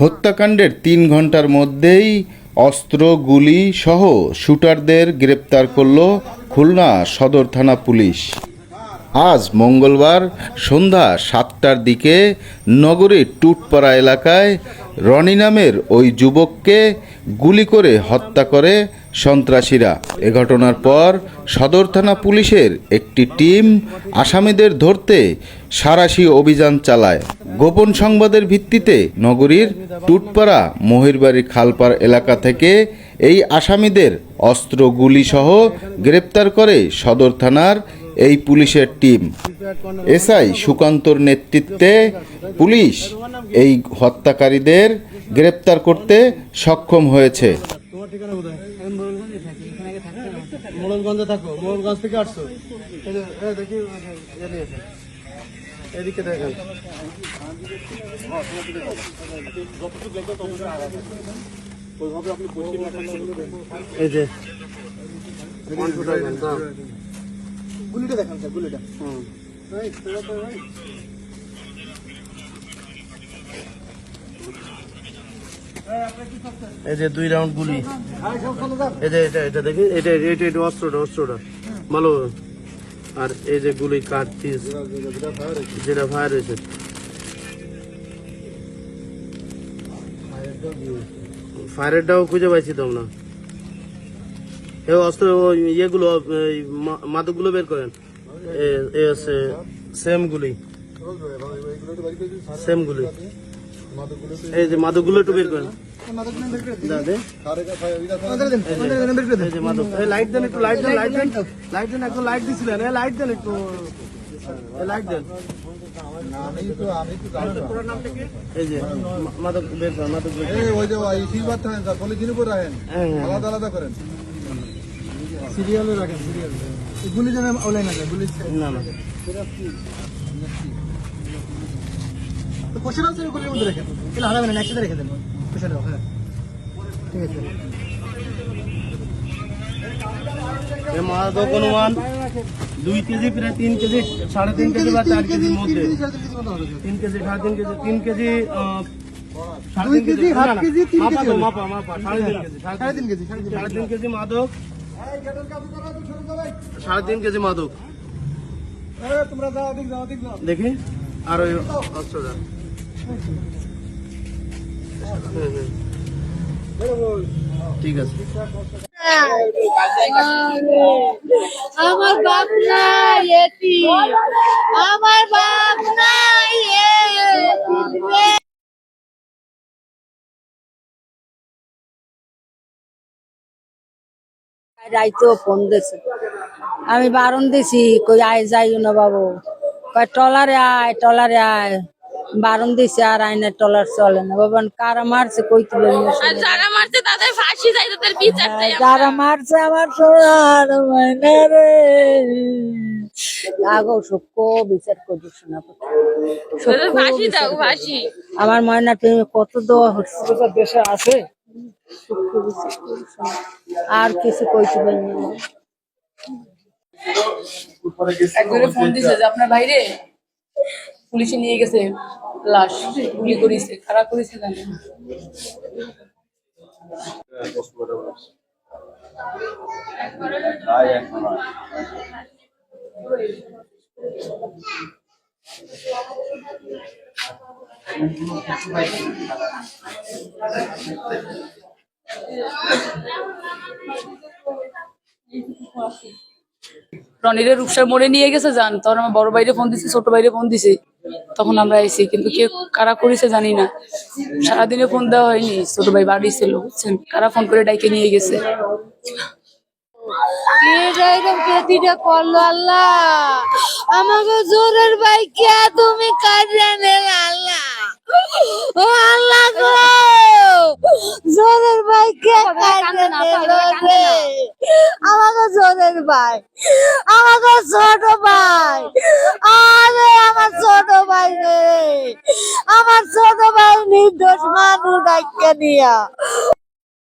হত্যাকাণ্ডের তিন ঘণ্টার মধ্যেই অস্ত্র, গুলি সহ শুটারদের গ্রেপ্তার করল খুলনা সদর থানা পুলিশ। আজ মঙ্গলবার সন্ধ্যা সাতটার দিকে নগরের টুটপাড়া এলাকায় রনি নামের ওই যুবককে গুলি করে হত্যা করে সন্ত্রাসীরা। এ ঘটনার পর সদর থানা পুলিশের একটি টিম আসামিদের ধরতে সারাশি অভিযান চালায়। গোপন সংবাদের ভিত্তিতে নগরীর টুটপাড়া মহিরবাড়ি খালপাড় এলাকা থেকে এই আসামিদের অস্ত্র গুলি সহ গ্রেপ্তার করে সদর থানার এই পুলিশের টিম। এসআই সুকান্তর নেতৃত্বে পুলিশ এই হত্যাকারীদের গ্রেপ্তার করতে সক্ষম হয়েছে। ঠিকানা কোথায়? মোড়লগঞ্জে থাকো মোড়লগঞ্জ থেকে আসছো। এই যে, এই দেখি এ নিয়েছে। এদিকে দেখেন। এই যে। গুলিটা দেখান স্যার গুলিটা। হুম। এই যে দুই রাউন্ড গুলি। এটা এটা দেখি, এটা এটা অস্ত্রটা অস্ত্রটা। ভালো আর এই যে গুলি, কাঠ যেটা ফায়ার হয়েছে। ফায়ারেরটাও খুঁজে পাইছি তো আমরা। এ অস্ত্র ইয়েগুলো মাদকগুলো বের করেন। এ সেম গুলি। সেম গুলি। এই যে মাদকগুলো একটু বের করেন। লাইট দেন একটু লাইট দেন লাইট দেন। লাইট দেন একটু লাইট দিছিলেন। লাইট দেন একটু। লাইট দেন। এই যে মা- বের করেন মাদক বের করেন। ওই যে ওই সিলভার থাকেন স্যার পলিথিন উপর রাখেন। হ্যাঁ হ্যাঁ আলাদা আলাদা করেন। সিরিয়ালে রাখেন সিরিয়াল। গুলি যেন অনলাইন আছে গুলি না না। কোশ্চেন আনসার মধ্যে রেখে হারাবেন না একসাথে রেখে দেন কোশ্চেন হ্যাঁ। ঠিক আছে। মাদক অনুমান দুই কেজি প্রায় তিন কেজি সাড়ে তিন কেজি বা চার কেজির মধ্যে। তিন কেজি সাড়ে তিন কেজি তিন কেজি সাড়ে তিন কেজি। মাপা মাপা সাড়ে তিন কেজি সাড়ে তিন কেজি সাড়ে তিন কেজি। মাদক। সাড়ে তিন মাদক। দেখি আর ওই অস্ত্রটা হুম। আমার বাপ নাই আমার বাপ নাই আমি বারণ দিছি, কই আয় যাইও না বাবু। কয় টলারে আয় টলারে আয়। বারণ দিছে আর আইনের টলার চলে না। বাবা কারা মারছে কই তুলে যারা মারছে তাদের ফাঁসি চাই তাদের বিচার চাই যারা মারছে আমার সোনার ময়না রে আগো বিচার করছি শোনা তাদের ফাঁসি দাও ফাঁসি। আমার ময়না তুমি কত দেওয়া হচ্ছে। দেশে আছে। আর কিছু কইতে পারি না ফোন দিছে যে আপনার বাইরে পুলিশে নিয়ে গেছে, লাশ গুলি করেছে খারাপ করেছে জানেন রনিরে রূপসার মোড়ে নিয়ে গেছে যান তখন আমার বড় বাইরে ফোন দিছি, ছোট বাইরে ফোন দিছি। তখন আমরা এসি কিন্তু কে কারা করেছে জানি না। সারাদিনে ফোন দেওয়া হয়নি, ছোট ভাই বাড়ি ছিল, বুঝছেন? কারা ফোন করে ডাইকে নিয়ে গেছে? আল্লাহ। আমাকে জোরের ভাই, কে তুমি আল্লাহ? আল্লাহ জোরের ভাই, কে আমাকে জোরের ভাই, আমাকে ছোট ভাই আরে আমার ছোট ভাই রে আমার